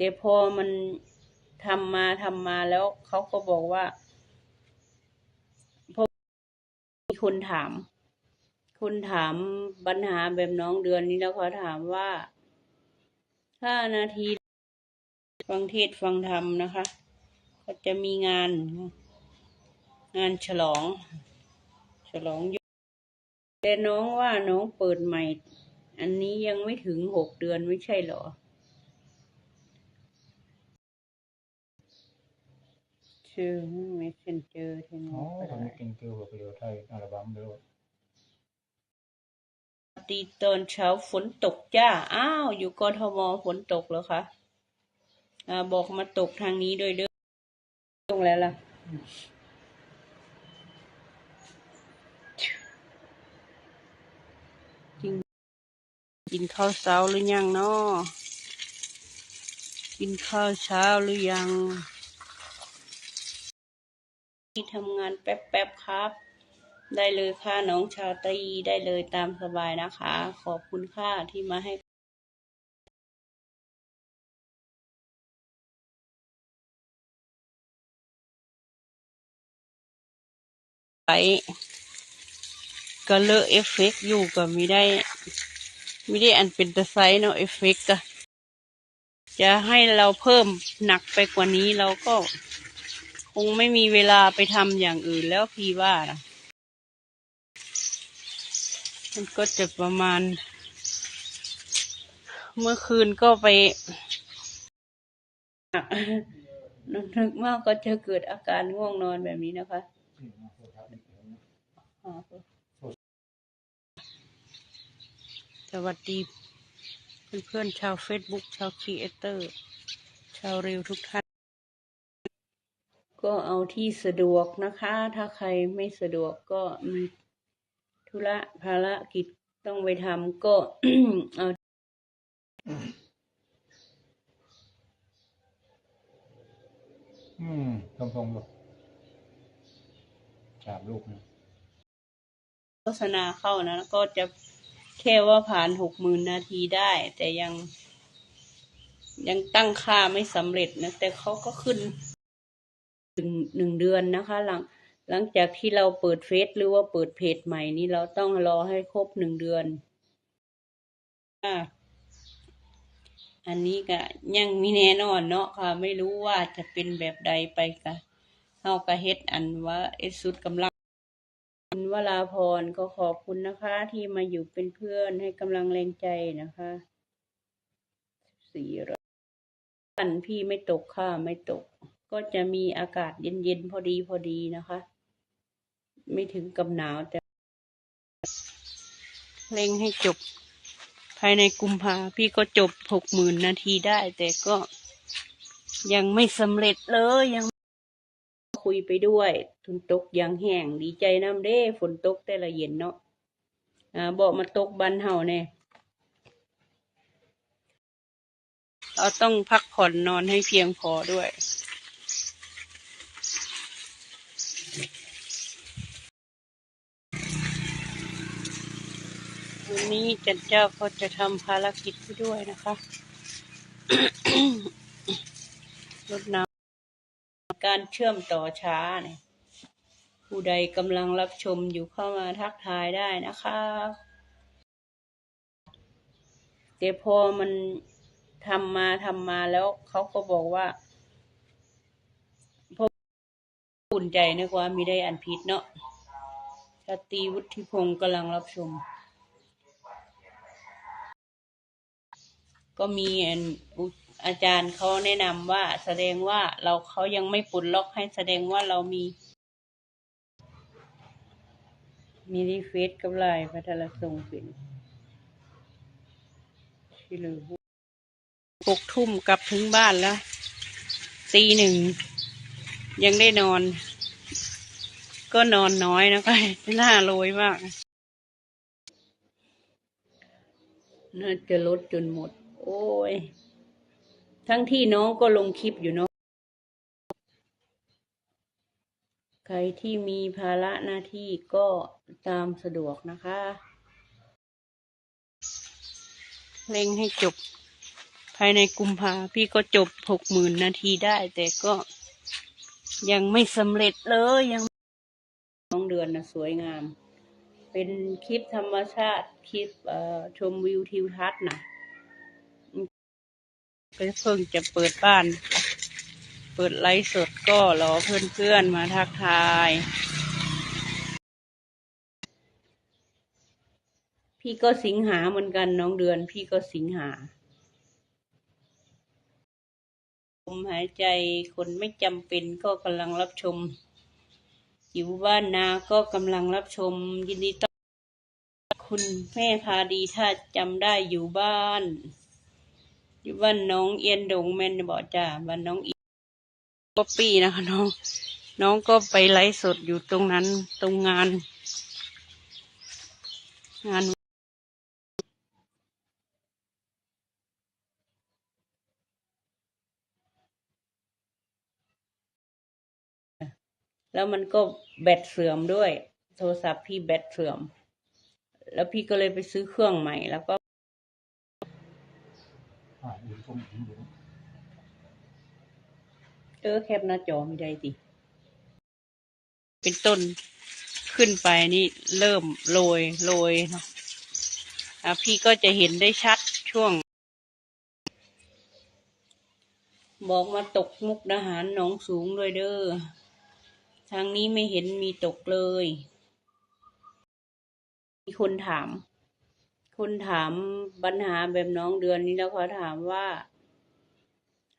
แต่พอมันทำมาทำมาแล้วเขาก็บอกว่าพอมีคนถาม คนถามปัญหาแบบน้องเดือนนี้แล้วเขาถามว่าห้านาที ฟังเทศฟังธรรมนะคะ ก็จะมีงาน งานฉลอง ฉลองยุแต่น้องว่าน้องเปิดใหม่ อันนี้ยังไม่ถึงหกเดือนไม่ใช่หรอ ชื่อ messenger ที่น้อ๋อองไปคนได้นี้กินคือแบบประโยชน์ไทยอัลบั้มด้วยตีตอนเช้าฝนตกจ้า อ้าว อยู่กทมฝนตกเหรอคะอ่าบอกมาตกทางนี้ด้วยเด้อตรงแล้วล่ะกินกินข้าวเช้าหรือยังเนาะกินข้าวเช้าหรือยัง ที่ทำงานแป๊บๆครับ ได้เลยค่ะน้องชาวตีได้เลยตามสบายนะคะ ขอบคุณค่ะที่มาให้ไปก็เลอะเอฟเฟกอยู่ก็ไม่ได้ไม่ได้อันเป็นตะไซเนาะเอฟเฟกต์จะให้เราเพิ่มหนักไปกว่านี้เราก็ งไม่มีเวลาไปทำอย่างอื่นแล้วพี่ว่านะมันก็จะประมาณ เมื่อคืนก็ไปนึกมากก็จะเกิดอาการง่วงนอนแบบนี้นะคะสวัสดีเพื่อนๆชาวเฟซบุ๊กชาวครีเอเตอร์ ชาวเร็วทุกท่าน ก็เอาที่สะดวกนะคะ ถ้าใครไม่สะดวกก็มีธุระภารกิจต้องไปทำก็เอาอืมตรงๆลูกสามลูกนะโฆษณาเข้านะ ก็จะแค่ว่าผ่านหกหมื่นนาทีได้ แต่ยัง ยังตั้งค่าไม่สำเร็จนะ แต่เขาก็ขึ้น ถึงหนึ่งเดือนนะคะ หลังหลังจากที่เราเปิดเฟซหรือว่าเปิดเพจใหม่นี้เราต้องรอให้ครบหนึ่งเดือนอ่าอันนี้ก็ยังมีแน่นอนเนาะค่ะ ไม่รู้ว่าจะเป็นแบบใดไปกะเฮาก็เฮ็ดอันว่าเอ็ดสุดกำลังคุณวราพรก็ขอบคุณนะคะ ที่มาอยู่เป็นเพื่อนให้กำลังแรงใจนะคะสี่ร้อยวันพี่ไม่ตกค่ะไม่ตก ก็จะมีอากาศเย็นๆพอดีพอดีนะคะ ไม่ถึงกับหนาวแต่เร่งให้จบ ภายในกุมภาพี่ก็จบหกหมื่นนาทีได้ แต่ก็ยังไม่สำเร็จเลยยังคุยไปด้วยฝนตกย่างแห้งดีใจน้ำเด้ฝนตกแต่ละเย็นเนาะอ่าบอกมาตกบันเฮาแน่เราต้องพักผ่อนนอนให้เพียงพอด้วย วันนี้จันเจ้าก็จะทำภารกิจไปด้วยนะคะรดน้ำการเชื่อมต่อช้าเนี่ยผู้ใดกำลังรับชมอยู่เข้ามาทักทายได้นะคะแต่พอมันทำมาทำมาแล้วเขาก็บอกว่าพออุ่นใจนึกว่ามีได้อันพิษเนาะชาตีวุฒิพงศ์กำลังรับชม ก็มีอาจารย์เขาแนะนำว่าแสดงว่าเราเขายังไม่ปลดล็อกให้แสดงว่าเรามี มีรีเฟซกับไลน์พัทรส่งเป็นที่เหลือหกทุ่มกลับถึงบ้านแล้วตีหนึ่ง ยังได้นอน ก็นอนน้อยนะคะหน้าโรยมาก น่าจะลดจนหมด โอ้ย ทั้งที่น้องก็ลงคลิปอยู่เนาะ ใครที่มีภาระหน้าที่ก็ตามสะดวกนะคะ เร่งให้จบ ภายในกุมภาพี่ก็จบหกหมื่นนาทีได้ แต่ก็ยังไม่สำเร็จเลยยังน้องเดือนนะสวยงาม เป็นคลิปธรรมชาติ คลิปชมวิวทิวทัศน์นะ เพิ่งจะเปิดบ้าน เปิดไลฟ์สดก็รอเพื่อนๆมาทักทาย พี่ก็สิงหาเหมือนกันน้องเดือนพี่ก็สิงหาลมหายใจคนไม่จำเป็นก็กำลังรับชม อยู่บ้านนาก็กำลังรับชม ยินดีต้อนรับคุณแม่พาดีถ้าจำได้อยู่บ้าน อยู่บ้านน้องเอียนดงแม่นบอกจ้าบ้านน้องอีป๊อปปี้นะคะน้อง น้องก็ไปไลฟ์สดอยู่ตรงนั้นตรงงาน งานแล้วมันก็แบตเสื่อมด้วย โทรศัพท์พี่แบตเสื่อม แล้วพี่ก็เลยไปซื้อเครื่องใหม่แล้วก็ อ่าอยู่ตรงนี้อยู่เออแคปหน้าจอไม่ได้ดิเป็นต้นขึ้นไปนี่เริ่มโรยโรยเนาะอะพี่ก็จะเห็นได้ชัดช่วง บอกมาตกมุกดาหารหนองสูงด้วยเด้อทางนี้ไม่เห็นมีตกเลย มีคนถาม คนถามปัญหาแบบน้องเดือนนี้แล้วเขาถามว่า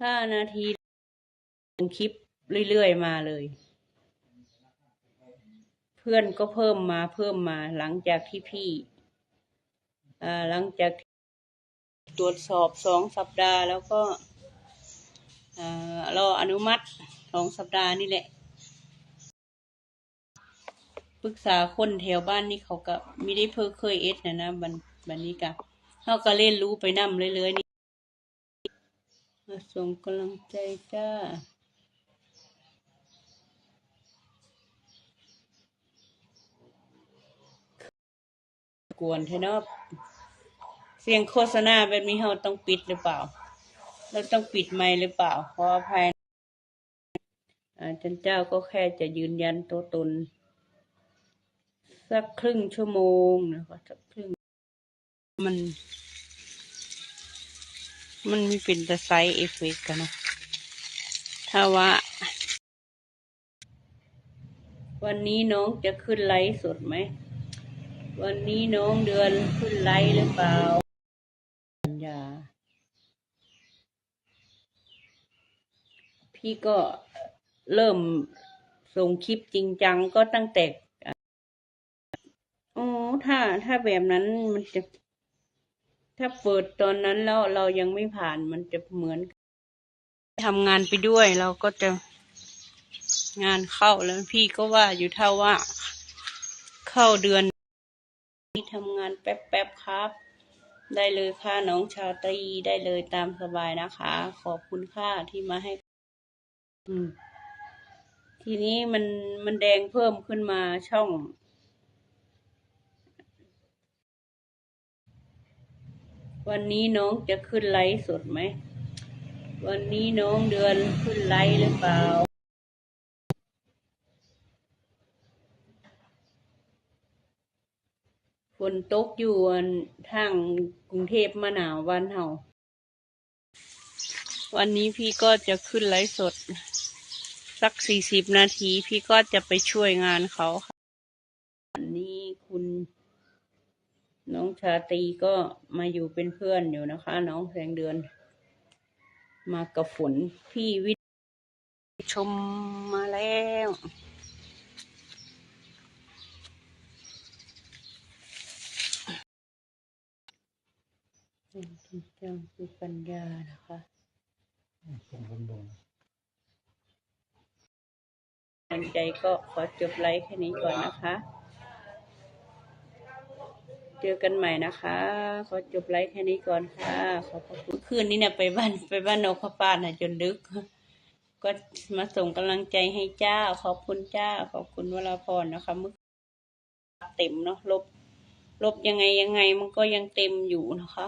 ห้านาทีลงคลิปเรื่อยๆมาเลย เพื่อนก็เพิ่มมาเพิ่มมาหลังจากที่พี่อ่าหลังจากตรวจสอบสองสัปดาห์แล้วก็อ่ารออนุมัติสองสัปดาห์นี่แหละปรึกษาคนแถวบ้านนี่เขาก็ไม่ได้เพิ่เคยเอ็ดนะนะบัน บันนี้กะเขาก็เล่นรู้ไปนั่มเรื่อยๆนี่มาส่งกำลังใจจ้ากวนเทเนาะเสียงโฆษณาแบบนี้เราต้องปิดหรือเปล่า เราต้องปิดไมค์หรือเปล่า ขออภัยอาจารย์เจ้าก็แค่จะยืนยันตัวตน สักครึ่งชั่วโมงนะคะสักครึ่ง มัน มันมีเป็นแต่ไซเอฟเฟกกันนะถ้าว่า วันนี้น้องจะขึ้นไลฟ์สดไหม วันนี้น้องเดือนขึ้นไลฟ์หรือเปล่าอย่าพี่ก็เริ่มส่งคลิปจริงจังก็ตั้งแต่อ๋อถ้าถ้าแบบนั้นมันจะ ถ้าเปิดตอนนั้นแล้วเรายังไม่ผ่านมันจะเหมือนทำงานไปด้วยเราก็จะงานเข้าแล้วพี่ก็ว่าอยู่เท่าว่า เข้าเดือนนี้ทำงานแป๊บๆครับ ได้เลยค่ะน้องชาตรีได้เลยตามสบายนะคะ ขอบคุณค่ะที่มาให้ อืมทีนี้มันมันแดงเพิ่มขึ้นมาช่อง วันนี้น้องจะขึ้นไลฟ์สดไหม วันนี้น้องเดือนขึ้นไลฟ์หรือเปล่า ฝนตกอยู่ทางกรุงเทพมาหนาววันเฮาวันนี้พี่ก็จะขึ้นไลฟ์สด สักสี่สิบนาทีพี่ก็จะไปช่วยงานเขาค่ะ วันนี้คุณ น้องชาตรีก็มาอยู่เป็นเพื่อนอยู่นะคะ น้องแสงเดือน มากับฝนพี่วิทย์ชมมาแล้วเป็นจริงจังคือปัญญานะคะตรงบนบนกำลังใจก็ขอจบไลฟ์แค่นี้ก่อนนะคะ เจอกันใหม่นะคะ ขอจบไลฟ์แค่นี้ก่อนค่ะ ขอบคุณคืนนี้เนี่ยไปบ้านไปบ้านนกพระปานนะจนดึก ก็มาส่งกำลังใจให้เจ้า ขอบคุณเจ้า ขอบคุณวราพรนะคะเมื่อเต็มเนาะลบ ลบยังไงยังไงมันก็ยังเต็มอยู่นะคะ